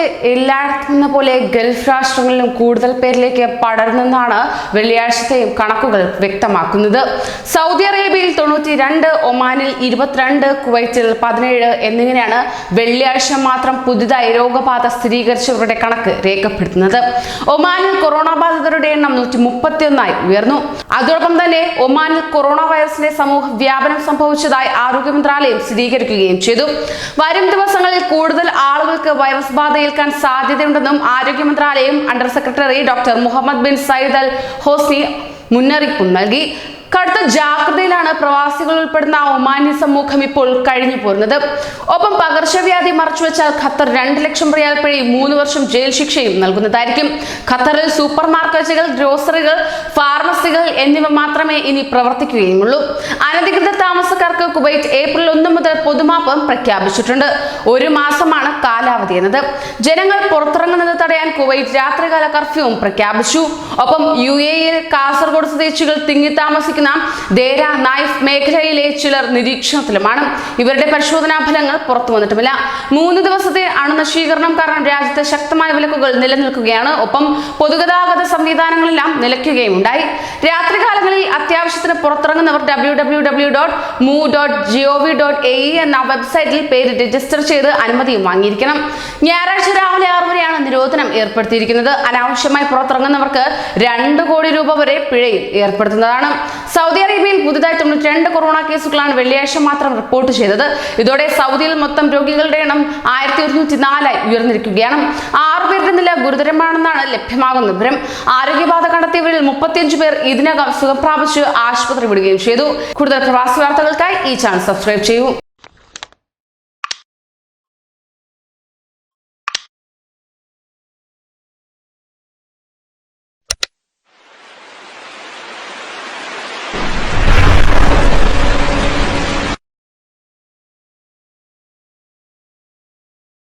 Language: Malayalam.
ലോകത്തെ എല്ലായിടത്തുനിന്ന് പോലെ ഗൾഫ് രാഷ്ട്രങ്ങളിലും കൂടുതൽ പേരിലേക്ക് പടർന്നെന്നാണ് വെള്ളിയാഴ്ചത്തെയും കണക്കുകൾ വ്യക്തമാക്കുന്നത്. സൗദി അറേബ്യയിൽ തൊണ്ണൂറ്റി രണ്ട് ഒമാനിൽ ഇരുപത്തിരണ്ട് കുവൈറ്റിൽ പതിനേഴ് എന്നിങ്ങനെയാണ് വെള്ളിയാഴ്ച മാത്രം പുതുതായി രോഗബാധ സ്ഥിരീകരിച്ചവരുടെ കണക്ക് രേഖപ്പെടുത്തുന്നത്. ഒമാനിൽ കൊറോണ ബാധിതരുടെ എണ്ണം നൂറ്റി മുപ്പത്തിയൊന്നായി ഉയർന്നു. അതോടൊപ്പം തന്നെ ഒമാനിൽ കൊറോണ വൈറസിന്റെ സമൂഹ വ്യാപനം സംഭവിച്ചതായി ആരോഗ്യ മന്ത്രാലയം സ്ഥിരീകരിക്കുകയും ചെയ്തു. വരും ദിവസങ്ങളിൽ കൂടുതൽ ആളുകൾക്ക് വൈറസ് ബാധ ഏൽക്കാൻ സാധ്യതയുണ്ടെന്നും ആരോഗ്യ മന്ത്രാലയം under secretary doctor Muhammad bin Sayyid Al Hosni മുന്നറിയിപ്പും നൽകി. കടുത്ത ജാഗ്രതയിലാണ് പ്രവാസികൾ ഉൾപ്പെടുന്ന ഒമാനി സമൂഹം ഇപ്പോൾ കഴിഞ്ഞു പോരുന്നത്. ഒപ്പം പകർച്ചവ്യാധി മറച്ചുവെച്ചാൽ ഖത്തർ രണ്ട് ലക്ഷം റിയാൽ പിഴയും മൂന്ന് വർഷം ജയിൽ ശിക്ഷയും നൽകുന്നതായിരിക്കും. ഖത്തറിൽ സൂപ്പർ മാർക്കറ്റുകൾ ഗ്രോസറികൾ ഫാർമസികൾ എന്നിവ മാത്രമേ ഇനി പ്രവർത്തിക്കുകയുമുള്ളൂ അനധികൃത താമസക്കാർക്ക് കുവൈറ്റ് ഏപ്രിൽ ഒന്ന് മുതൽ പൊതുമാപ്പ് പ്രഖ്യാപിച്ചിട്ടുണ്ട്. ഒരു മാസമാണ് കാലാവധി എന്നത്. ജനങ്ങൾ പുറത്തിറങ്ങുന്നത് തടയാൻ കുവൈറ്റ് രാത്രികാല കർഫ്യൂവും പ്രഖ്യാപിച്ചു. ഒപ്പം യു എയിൽ കാസർഗോഡ് സ്വദേശികൾ തിങ്ങി ദേര നൈഫ് മേഖലയിലെ ചിലർ നിരീക്ഷണത്തിലുമാണ് ഇവരുടെ പരിശോധനാ ഫലങ്ങൾ പുറത്തു വന്നിട്ടുമില്ല. മൂന്ന് ദിവസത്തെ അണുനശീകരണം കാരണം രാജ്യത്ത് ശക്തമായ വിലക്കുകൾ നിലനിൽക്കുകയാണ്. ഒപ്പം പൊതുഗതാഗത സംവിധാനങ്ങളെല്ലാം നിലയ്ക്കുകയും ഉണ്ടായി രാത്രികാലങ്ങളിൽ അത്യാവശ്യത്തിന് പുറത്തിറങ്ങുന്നവർ ഡബ്ല്യൂ ഡബ്ല്യൂ ഡബ്ല്യൂ ഡോട്ട് മൂ ഡോട്ട് ജിഒവി ഡോട്ട് എ എന്ന വെബ്സൈറ്റിൽ പേര് രജിസ്റ്റർ ചെയ്ത് അനുമതിയും വാങ്ങിയിരിക്കണം. ഞായറാഴ്ച രാവിലെ ആറ് വരെയാണ് നിരോധനം ഏർപ്പെടുത്തിയിരിക്കുന്നത്. അനാവശ്യമായി പുറത്തിറങ്ങുന്നവർക്ക് രണ്ട് കോടി രൂപ വരെ പിഴയും ഏർപ്പെടുത്തുന്നതാണ്. സൗദി അറേബ്യയിൽ പുതുതായി തൊണ്ണൂറ്റി രണ്ട് കൊറോണ കേസുകളാണ് വെള്ളിയാഴ്ച മാത്രം റിപ്പോർട്ട് ചെയ്തത്. ഇതോടെ സൗദിയിൽ മൊത്തം രോഗികളുടെ എണ്ണം ആയിരത്തി ഒരുന്നൂറ്റി നാലായി ഉയർന്നിരിക്കുകയാണ്. ആറുപേരുടെ നില ഗുരുതരമാണെന്നാണ് ലഭ്യമാകുന്ന വിവരം. ആരോഗ്യബാധ കണ്ടെത്തിയവരിൽ മുപ്പത്തിയഞ്ച് പേർ ഇതിനകം സുഖം പ്രാപിച്ച് ആശുപത്രി വിടുകയും ചെയ്തു. കൂടുതൽ പ്രവാസി വാർത്തകൾക്കായി ഈ ചാനൽ സബ്സ്ക്രൈബ് ചെയ്യൂ.